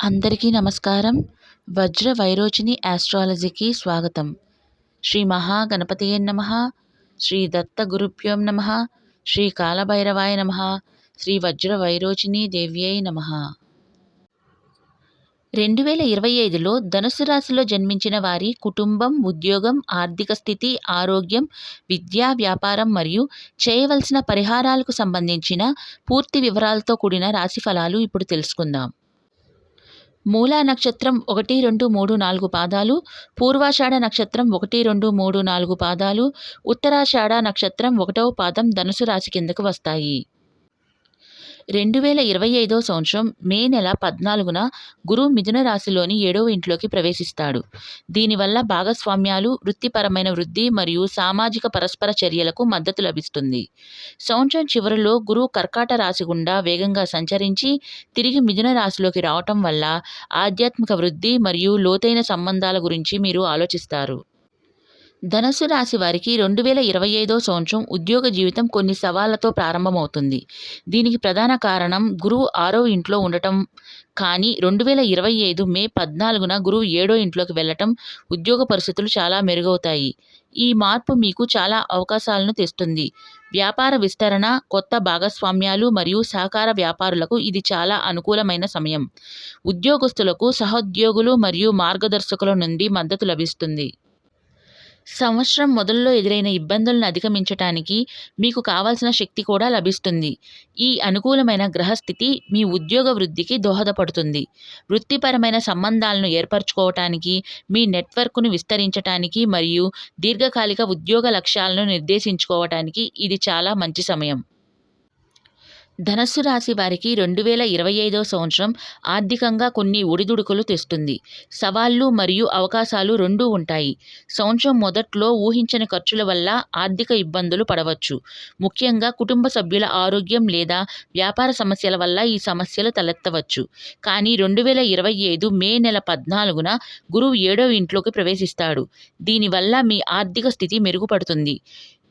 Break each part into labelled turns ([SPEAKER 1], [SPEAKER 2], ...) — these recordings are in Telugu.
[SPEAKER 1] అందరికీ నమస్కారం. వజ్ర వైరోచిని ఆస్ట్రాలజీకి స్వాగతం. శ్రీ మహాగణపతియే నమ. శ్రీ దత్త గురుభ్యోం నమ. శ్రీ కాలభైరవాయ నమ. శ్రీ వజ్ర వైరోచిని దేవ్యై నమ. రెండు వేల ఇరవై ఐదులో ధనుసు రాశిలో జన్మించిన వారి కుటుంబం ఉద్యోగం ఆర్థిక స్థితి ఆరోగ్యం విద్యా వ్యాపారం మరియు చేయవలసిన పరిహారాలకు సంబంధించిన పూర్తి వివరాలతో కూడిన రాశి ఫలాలు ఇప్పుడు తెలుసుకుందాం. మూలా నక్షత్రం ఒకటి రెండు మూడు నాలుగు పాదాలు పూర్వాషాఢ నక్షత్రం ఒకటి రెండు మూడు నాలుగు పాదాలు ఉత్తరాషాఢ నక్షత్రం ఒకటవ పాదం ధనుసు రాశి కిందకు వస్తాయి. రెండు వేల ఇరవై ఐదో సంవత్సరం మే నెల పద్నాలుగున గురు మిథున రాశిలోని ఏడవ ఇంట్లోకి ప్రవేశిస్తాడు. దీనివల్ల భాగస్వామ్యాలు వృత్తిపరమైన వృద్ధి మరియు సామాజిక పరస్పర చర్యలకు మద్దతు లభిస్తుంది. సంవత్సరం చివరిలో గురువు కర్కాట రాశి గుండా వేగంగా సంచరించి తిరిగి మిథున రాశిలోకి రావటం వల్ల ఆధ్యాత్మిక వృద్ధి మరియు లోతైన సంబంధాల గురించి మీరు ఆలోచిస్తారు. ధనస్సు రాశి వారికి రెండు వేల ఇరవై ఐదో సంవత్సరం ఉద్యోగ జీవితం కొన్ని సవాళ్ళతో ప్రారంభమవుతుంది. దీనికి ప్రధాన కారణం గురువు ఆరో ఇంట్లో ఉండటం. కానీ రెండు వేల ఇరవై ఐదు మే పద్నాలుగున గురువు ఏడో ఇంట్లోకి వెళ్ళటం ఉద్యోగ పరిస్థితులు చాలా మెరుగవుతాయి. ఈ మార్పు మీకు చాలా అవకాశాలను తెస్తుంది. వ్యాపార విస్తరణ కొత్త భాగస్వామ్యాలు మరియు సహకార వ్యాపారులకు ఇది చాలా అనుకూలమైన సమయం. ఉద్యోగస్తులకు సహోద్యోగులు మరియు మార్గదర్శకుల నుండి మద్దతు లభిస్తుంది. సంవత్సరం మొదల్లో ఎదురైన ఇబ్బందులను అధిగమించటానికి మీకు కావాల్సిన శక్తి కూడా లభిస్తుంది. ఈ అనుకూలమైన గ్రహస్థితి మీ ఉద్యోగ వృద్ధికి దోహదపడుతుంది. వృత్తిపరమైన సంబంధాలను ఏర్పరచుకోవటానికి మీ నెట్వర్క్ను విస్తరించటానికి మరియు దీర్ఘకాలిక ఉద్యోగ లక్ష్యాలను నిర్దేశించుకోవటానికి ఇది చాలా మంచి సమయం. ధనస్సు రాశి వారికి రెండు వేల ఇరవై ఐదో సంవత్సరం ఆర్థికంగా కొన్ని ఒడిదుడుకులు తెస్తుంది. సవాళ్ళు మరియు అవకాశాలు రెండూ ఉంటాయి. సంవత్సరం మొదట్లో ఊహించని ఖర్చుల వల్ల ఆర్థిక ఇబ్బందులు పడవచ్చు. ముఖ్యంగా కుటుంబ సభ్యుల ఆరోగ్యం లేదా వ్యాపార సమస్యల వల్ల ఈ సమస్యలు తలెత్తవచ్చు. కానీ రెండు వేల ఇరవై ఐదు మే నెల పద్నాలుగున గురువు ఏడో ఇంట్లోకి ప్రవేశిస్తాడు. దీనివల్ల మీ ఆర్థిక స్థితి మెరుగుపడుతుంది.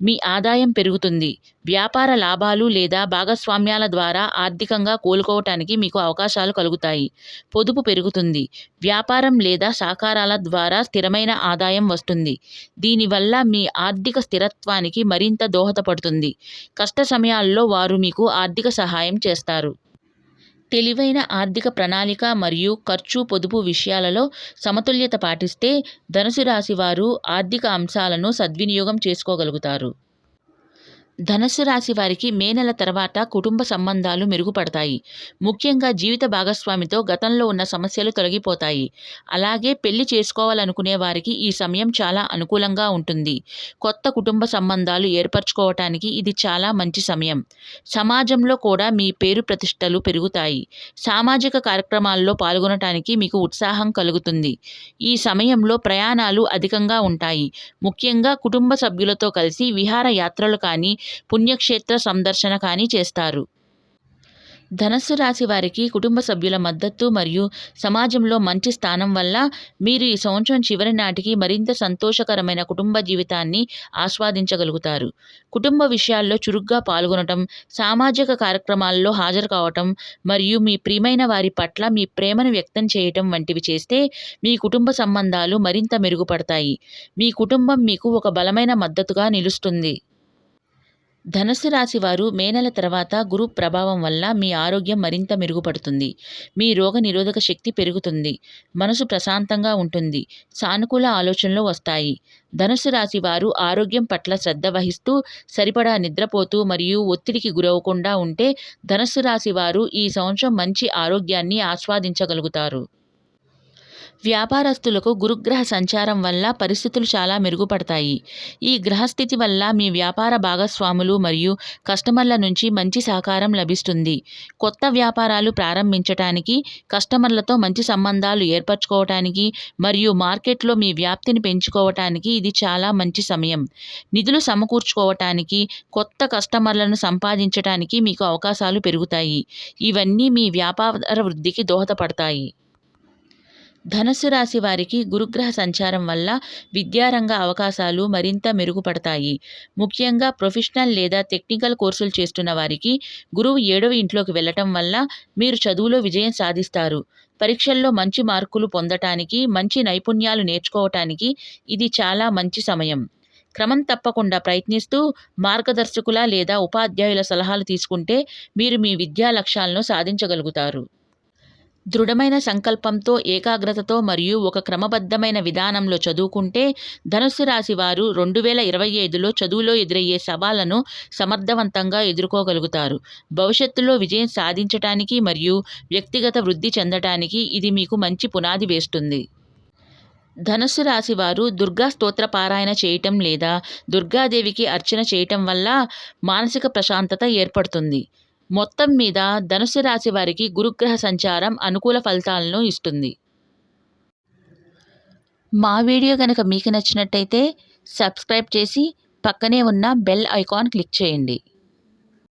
[SPEAKER 1] మీ ఆదాయం పెరుగుతుంది. వ్యాపార లాభాలు లేదా భాగస్వామ్యాల ద్వారా ఆర్థికంగా కోలుకోవటానికి మీకు అవకాశాలు కలుగుతాయి. పొదుపు పెరుగుతుంది. వ్యాపారం లేదా సహకారాల ద్వారా స్థిరమైన ఆదాయం వస్తుంది. దీనివల్ల మీ ఆర్థిక స్థిరత్వానికి మరింత దోహదపడుతుంది. కష్ట సమయాల్లో వారు మీకు ఆర్థిక సహాయం చేస్తారు. తెలివైన ఆర్థిక ప్రణాళిక మరియు ఖర్చు పొదుపు విషయాలలో సమతుల్యత పాటిస్తే ధనుసు రాశి వారు ఆర్థిక అంశాలను సద్వినియోగం చేసుకోగలుగుతారు. ధనస్సు రాశి వారికి మే నెల తర్వాత కుటుంబ సంబంధాలు మెరుగుపడతాయి. ముఖ్యంగా జీవిత భాగస్వామితో గతంలో ఉన్న సమస్యలు తొలగిపోతాయి. అలాగే పెళ్ళి చేసుకోవాలనుకునే వారికి ఈ సమయం చాలా అనుకూలంగా ఉంటుంది. కొత్త కుటుంబ సంబంధాలు ఏర్పరచుకోవటానికి ఇది చాలా మంచి సమయం. సమాజంలో కూడా మీ పేరు ప్రతిష్టలు పెరుగుతాయి. సామాజిక కార్యక్రమాల్లో పాల్గొనటానికి మీకు ఉత్సాహం కలుగుతుంది. ఈ సమయంలో ప్రయాణాలు అధికంగా ఉంటాయి. ముఖ్యంగా కుటుంబ సభ్యులతో కలిసి విహార యాత్రలు కానీ పుణ్యక్షేత్ర సందర్శన కానీ చేస్తారు. ధనస్సు రాశి వారికి కుటుంబ సభ్యుల మద్దతు మరియు సమాజంలో మంచి స్థానం వల్ల మీరు ఈ సంవత్సరం చివరి నాటికి మరింత సంతోషకరమైన కుటుంబ జీవితాన్ని ఆస్వాదించగలుగుతారు. కుటుంబ విషయాల్లో చురుగ్గా పాల్గొనటం సామాజిక కార్యక్రమాల్లో హాజరు కావటం మరియు మీ ప్రియమైన వారి పట్ల మీ ప్రేమను వ్యక్తం చేయటం వంటివి చేస్తే మీ కుటుంబ సంబంధాలు మరింత మెరుగుపడతాయి. మీ కుటుంబం మీకు ఒక బలమైన మద్దతుగా నిలుస్తుంది. ధనుసు రాశి వారు మే నెల తర్వాత గురు ప్రభావం వల్ల మీ ఆరోగ్యం మరింత మెరుగుపడుతుంది. మీ రోగ నిరోధక శక్తి పెరుగుతుంది. మనసు ప్రశాంతంగా ఉంటుంది. సానుకూల ఆలోచనలు వస్తాయి. ధనుసు రాశి వారు ఆరోగ్యం పట్ల శ్రద్ధ వహిస్తూ సరిపడా నిద్రపోతూ మరియు ఒత్తిడికి గురవకుండా ఉంటే ధనుసు రాశి వారు ఈ సంవత్సరం మంచి ఆరోగ్యాన్ని ఆస్వాదించగలుగుతారు. వ్యాపారస్తులకు గురుగ్రహ సంచారం వల్ల పరిస్థితులు చాలా మెరుగుపడతాయి. ఈ గ్రహస్థితి వల్ల మీ వ్యాపార భాగస్వాములు మరియు కస్టమర్ల నుంచి మంచి సహకారం లభిస్తుంది. కొత్త వ్యాపారాలు ప్రారంభించటానికి కస్టమర్లతో మంచి సంబంధాలు ఏర్పరచుకోవటానికి మరియు మార్కెట్లో మీ వ్యాప్తిని పెంచుకోవటానికి ఇది చాలా మంచి సమయం. నిధులు సమకూర్చుకోవటానికి కొత్త కస్టమర్లను సంపాదించటానికి మీకు అవకాశాలు పెరుగుతాయి. ఇవన్నీ మీ వ్యాపార వృద్ధికి దోహదపడతాయి. ధనస్సు రాశి వారికి గురుగ్రహ సంచారం వల్ల విద్యారంగ అవకాశాలు మరింత మెరుగుపడతాయి. ముఖ్యంగా ప్రొఫెషనల్ లేదా టెక్నికల్ కోర్సులు చేస్తున్న వారికి గురువు ఏడవ ఇంట్లోకి వెళ్ళటం వల్ల మీరు చదువులో విజయం సాధిస్తారు. పరీక్షల్లో మంచి మార్కులు పొందటానికి మంచి నైపుణ్యాలు నేర్చుకోవటానికి ఇది చాలా మంచి సమయం. క్రమం తప్పకుండా ప్రయత్నిస్తూ మార్గదర్శకుల లేదా ఉపాధ్యాయుల సలహాలు తీసుకుంటే మీరు మీ విద్యా లక్ష్యాలను సాధించగలుగుతారు. దృఢమైన సంకల్పంతో ఏకాగ్రతతో మరియు ఒక క్రమబద్ధమైన విధానంలో చదువుకుంటే ధనుస్సు రాశి వారు రెండు వేల ఇరవై ఐదులో చదువులో ఎదురయ్యే సవాళ్ళను సమర్థవంతంగా ఎదుర్కోగలుగుతారు. భవిష్యత్తులో విజయం సాధించటానికి మరియు వ్యక్తిగత వృద్ధి చెందటానికి ఇది మీకు మంచి పునాది వేస్తుంది. ధనుస్సు రాశి వారు దుర్గా స్తోత్ర పారాయణ చేయటం లేదా దుర్గాదేవికి అర్చన చేయటం వల్ల మానసిక ప్రశాంతత ఏర్పడుతుంది. మొత్తం మీద ధనుసు రాశి వారికి గురుగ్రహ సంచారం అనుకూల ఫలితాలను ఇస్తుంది. మా వీడియో కనుక మీకు నచ్చినట్టయితే సబ్స్క్రైబ్ చేసి పక్కనే ఉన్న బెల్ ఐకాన్ క్లిక్ చేయండి.